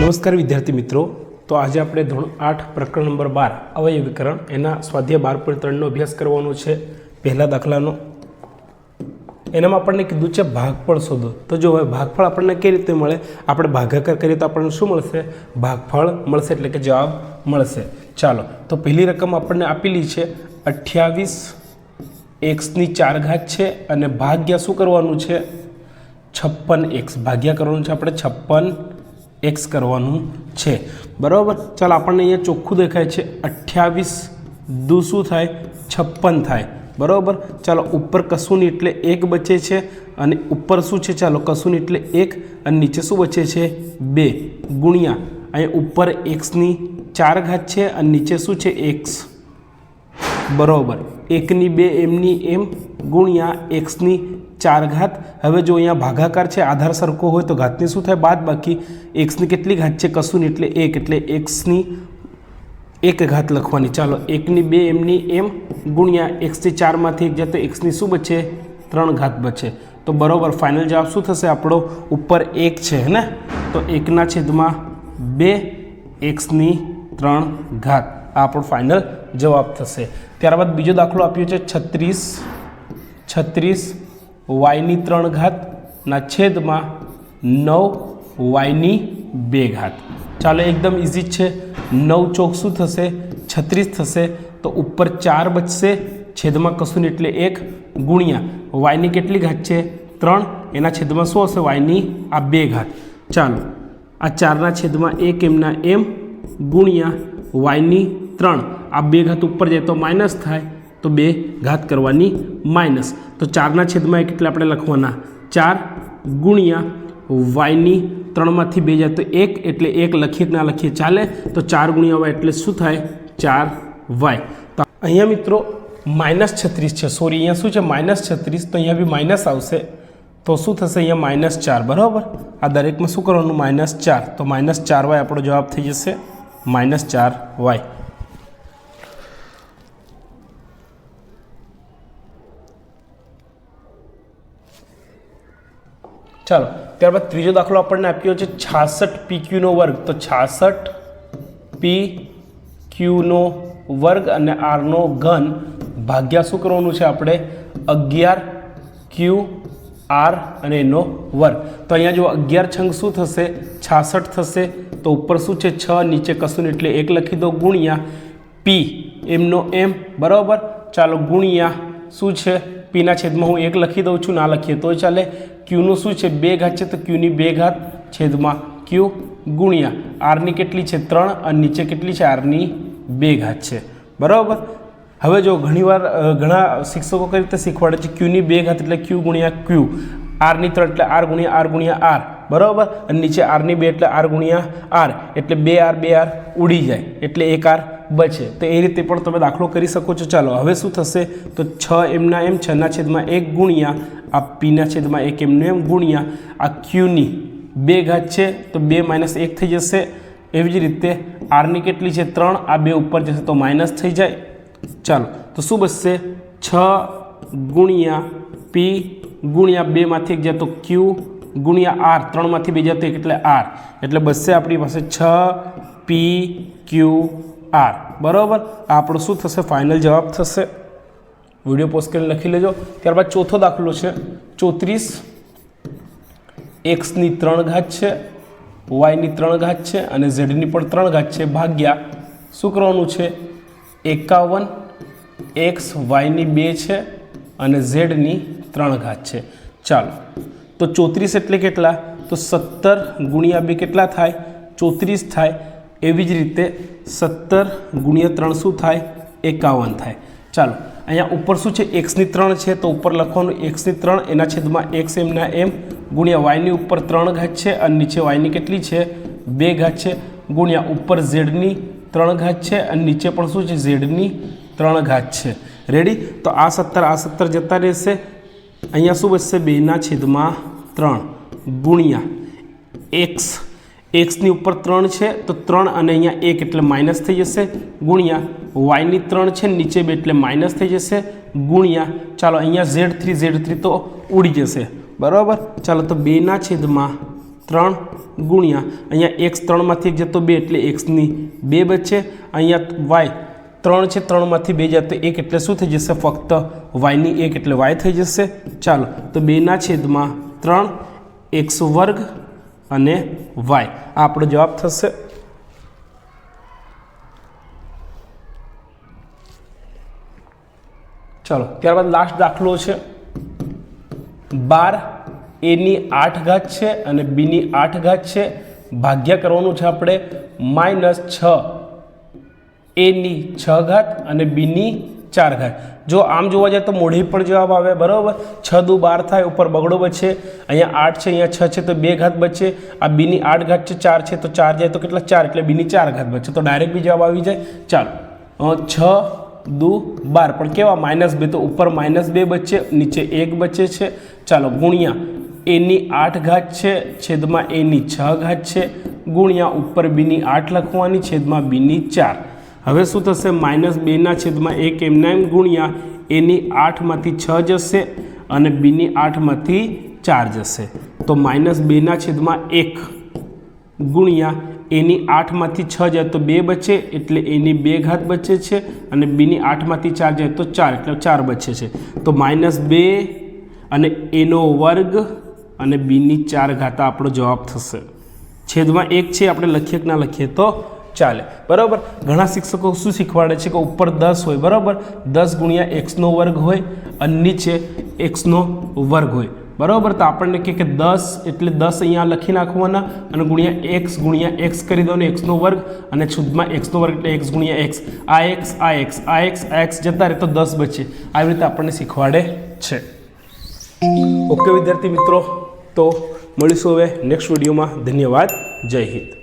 નમસ્કાર વિદ્યાર્થી મિત્રો. તો આજે આપણે ધોરણ આઠ પ્રકરણ નંબર બાર અવયવીકરણ એના સ્વાધ્યાય બાર પોઈન્ટ ત્રણનો અભ્યાસ કરવાનો છે, પહેલા દાખલાનો. એનામાં આપણને કીધું છે ભાગફળ શોધો. તો જો હવે ભાગફળ આપણને કઈ રીતે મળે? આપણે ભાગાકાર કરીએ તો આપણને શું મળશે? ભાગફળ મળશે એટલે કે જવાબ મળશે. ચાલો, તો પહેલી રકમ આપણને આપેલી છે અઠ્યાવીસ એક્સની ચાર ઘાત છે અને ભાગ્યા શું કરવાનું છે? છપ્પન એક્સ. ભાગ્યા કરવાનું છે આપણે છપ્પન એક્સ કરવાનું છે. બરાબર? ચાલો આપણને અહીંયા ચોખ્ખું દેખાય છે. અઠ્યાવીસ દુ શું થાય? છપ્પન થાય. બરાબર? ચાલો, ઉપર કશું નહીં એટલે એક બચે છે અને ઉપર શું છે? ચાલો, કશું નહીં એટલે એક અને નીચે શું બચે છે? બે. ગુણ્યા. અહીંયા ઉપર એક્સની ચાર ઘાત છે અને નીચે શું છે? એક્સ. બરોબર. એકની બે, એમની એમ ગુણ્યા એક્સની ચાર ઘાત હવે જો અહીંયા ભાગાકાર છે, આધાર સરખો હોય તો ઘાતની શું થાય? બાદ બાકી એક્સની કેટલી ઘાત છે, કશું નહીં, એટલે એક, એટલે એક્સની એક ઘાત લખવાની. ચાલો, એકની બે, એમની એમ ગુણ્યા એક્સથી ચારમાંથી એક જાય તો એક્સની શું બચે? ત્રણ ઘાત બચે. તો બરાબર, ફાઇનલ જવાબ શું થશે? આપણો ઉપર એક છે ને? તો એકના છેદમાં બે, એક્સની ત્રણ ઘાત. આ આપણો ફાઇનલ જવાબ થશે. ત્યારબાદ બીજો દાખલો આપ્યો છે છત્રીસ છત્રીસ વાયની ત્રણ ઘાતના છેદમાં નવ વાયની બે ઘાત. ચાલો એકદમ ઇઝી છે. નવ ચોક શું થશે? છત્રીસ થશે. તો ઉપર ચાર બચશે. છેદમાં કશું એટલે એક ગુણ્યા. વાયની કેટલી ઘાત છે? ત્રણ. એના છેદમાં શું હશે? વાયની આ બે ઘાત. ચાલો. આ ચારના છેદમાં એક એમના એમ ગુણ્યા વાયની ત્રણ. આ બે ઘાત ઉપર જાય તો માઇનસ થાય. તો બે ઘાત કરવાની માઇનસ. તો ચારના છેદમાં એક એટલે આપણે લખવાના. ચાર ગુણ્યા વાયની ત્રણમાંથી બે જાય તો એક એટલે એક લખીએ ના લખીએ ચાલે. તો ચાર ગુણ્યા વાય એટલે શું થાય? ચાર વાય. તો અહીંયા મિત્રો માઇનસ છત્રીસ છે. સોરી અહીંયા શું છે? માઇનસ છત્રીસ. તો અહીંયા બી માઇનસ આવશે. તો શું થશે? અહીંયા માઇનસ ચાર. બરાબર? આ દરેકમાં શું કરવાનું? માઇનસ ચાર. તો માઇનસ ચાર વાય આપણો જવાબ થઈ જશે માઇનસ ચાર વાય. ચાલો, ત્યારબાદ ત્રીજો દાખલો આપણને આપ્યો છે છાસઠ પી ક્યુનો વર્ગ. તો છાસઠ પી ક્યુનો વર્ગ અને આરનો ઘન ભાગ્યા શું કરવાનું છે આપણે? અગિયાર ક્યુ આર અને એનો વર્ગ. તો અહીંયા જો અગિયાર છંગ શું થશે? છાસઠ થશે. તો ઉપર શું છે? છ, નીચે કશું એટલે એક લખી દો ગુણ્યા પી એમનો એમ બરાબર? ચાલો ગુણ્યા શું છે? પીના છેદમાં હું એક લખી દઉં છું, ના લખીએ તો ચાલે. ક્યુનું શું છે? બે ઘાત છે તો ક્યુની બે ઘાત છેદમાં ક્યુ ગુણ્યા આરની કેટલી છે? ત્રણ અને નીચે કેટલી છે? આરની બે ઘાત છે. બરાબર? હવે જો ઘણીવાર ઘણા શિક્ષકો કઈ રીતે શીખવાડે છે? ક્યુની બે ઘાત એટલે ક્યુ ગુણ્યા ક્યુ. આરની ત્રણ એટલે આર ગુણ્યા આર ગુણ્યા આર. બરાબર? અને નીચે આરની બે એટલે આર ગુણ્યા આર. એટલે બે આર બે આર ઉડી જાય. એટલે એક આર બચે. તો એ રીતે પણ તમે દાખલો કરી શકો છો. ચાલો, હવે શું થશે? તો છ એમના એમ, છના છેદમાં એક ગુણ્યા, આ પીના છેદમાં એક એમનું એમ ગુણ્યા, આ ક્યુની બે ઘાત છે, તો બે માઇનસ એક થઈ જશે. એવી જ રીતે આરની કેટલી છે? ત્રણ. આ બે ઉપર જશે તો માઇનસ થઈ જાય. ચાલો, તો શું બચશે? છ ગુણ્યા પી ગુણ્યા બેમાંથી એક જાય ક્યુ ગુણ્યા આર. ત્રણમાંથી બે જાય એક એટલે આર. એટલે બચશે આપણી પાસે છ પી ક્યુ આર બરાબર? આપણો શું થશે? ફાઇનલ જવાબ થશે. વીડિયો પોસ્ટ કરીને લખી લેજો. ત્યારબાદ ચોથો દાખલો છે. ચોત્રીસ. એક્સની ત્રણ ઘાત છે. વાયની ત્રણ ઘાત છે. અને ઝેડની પણ ત્રણ ઘાત છે. ભાગ્યા. શું કરવાનું છે? એકાવન. એક્સ વાયની બે છે. અને ઝેડની ત્રણ ઘાત છે. ચાલો. તો ચોત્રીસ એટલે કેટલા? તો સત્તર ગુણ્યા બે કેટલા થાય? ચોત્રીસ થાય. એવી જ રીતે સત્તર ગુણ્યા ત્રણ શું થાય? એકાવન થાય. ચાલો, અહીંયા ઉપર શું છે? એક્સની ત્રણ છે, તો ઉપર લખવાનું એક્સની ત્રણ, એના છેદમાં એક્સ એમના એમ ગુણ્યા વાયની ઉપર ત્રણ ઘાત છે, અને નીચે વાયની કેટલી છે? બે ઘાત છે. ગુણ્યા ઉપર ઝેડની ત્રણ ઘાત છે, અને નીચે પણ શું છે? ઝેડની ત્રણ ઘાત છે. રેડી તો આ સત્તર આ સત્તર જતા રહેશે. અહીંયા શું બચશે બેના છેદમાં ત્રણ ગુણ્યા એક્સ એક્સની ઉપર ત્રણ છે, તો ત્રણ અને અહીંયા એક એટલે માઇનસ થઈ જશે. ગુણ્યા વાયની ત્રણ છે, નીચે બે એટલે માઇનસ થઈ જશે. ગુણ્યા, ચાલો અહીંયા ઝેડ થ્રી ઝેડ થ્રી તો ઉડી જશે. બરાબર? ચાલો તો બેના છેદમાં ત્રણ ગુણ્યા, અહીંયા એક્સ ત્રણમાંથી એક જતો બે એટલે એક્સની બે બચે. અહીંયા વાય ત્રણ છે ત્રણમાંથી બે જતો એક એટલે શું થઈ જશે? ફક્ત વાયની એક એટલે વાય થઈ જશે. ચાલો, તો બેના છેદમાં ત્રણ એક્સ વર્ગ અને વાય આપણો જવાબ થશે. ચાલો, ત્યારબાદ લાસ્ટ દાખલો છે. બાર એની આઠ ઘાત છે અને બીની આઠ ઘાત છે. ભાગ્યા કરવાનું છે આપણે માઇનસ છ. એની છ ઘાત અને બીની ચાર ઘાત જો આમ જોવા જાય તો મોઢી પણ જવાબ આવે, બરાબર? છ દુ બાર થાય, ઉપર બગડો બચશે અહીંયા આઠ છે, અહીંયા છ છે, તો બે ઘાત બચે. આ બીની આઠ ઘાત છે, ચાર છે, તો ચાર જાય, તો કેટલા? ચાર. એટલે બીની ચાર ઘાત બચે. તો ડાયરેક્ટ બી જવાબ આવી જાય. ચાલો. છ દુ બાર. પણ કેવા? માઇનસ બે, તો ઉપર માઇનસ બે બચશે નીચે એક બચે છે. ચાલો, ગુણ્યા. એની આઠ ઘાત છે, છેદમાં એની છ ઘાત છે. ગુણ્યા ઉપર બીની આઠ લખવાની, છેદમાં બીની ચાર. હવે શું થશે? માઇનસ બેના છેદમાં એક એમના એમ ગુણ્યા એની આઠમાંથી છ જશે અને બીની આઠમાંથી ચાર જશે. તો માઇનસ બેના છેદમાં એક ગુણ્યા એની આઠમાંથી છ જાય તો બે બચે એટલે એની બે ઘાત બચે છે અને બીની આઠમાંથી ચાર જાય તો ચાર એટલે ચાર બચે છે. તો માઇનસ બે અને એનો વર્ગ અને બીની ચાર ઘાતા આપણો જવાબ થશે. છેદમાં એક છે, આપણે લખીએ કે ના લખીએ તો ચાલે. બરાબર? ઘણા શિક્ષકો શું શીખવાડે છે કે ઉપર દસ હોય, બરાબર? દસ ગુણ્યા એક્સનો વર્ગ હોય અને નીચે એક્સનો વર્ગ હોય. બરાબર? તો આપણને કહે કે દસ એટલે દસ અહીંયા લખી નાખવાના અને ગુણ્યા એક્સ ગુણ્યા એક્સ કરી દો ને એક્સનો વર્ગ અને છુદમાં એક્સનો વર્ગ એટલે એક્સ ગુણ્યા એક્સ. આ એક્સ આ એક્સ આ એક્સ આ એક્સ જતા રહે તો દસ બચે. આવી રીતે આપણને શીખવાડે છે. ઓકે વિદ્યાર્થી મિત્રો, તો મળીશું હવે નેક્સ્ટ વિડીયોમાં ધન્યવાદ. જય હિન્દ.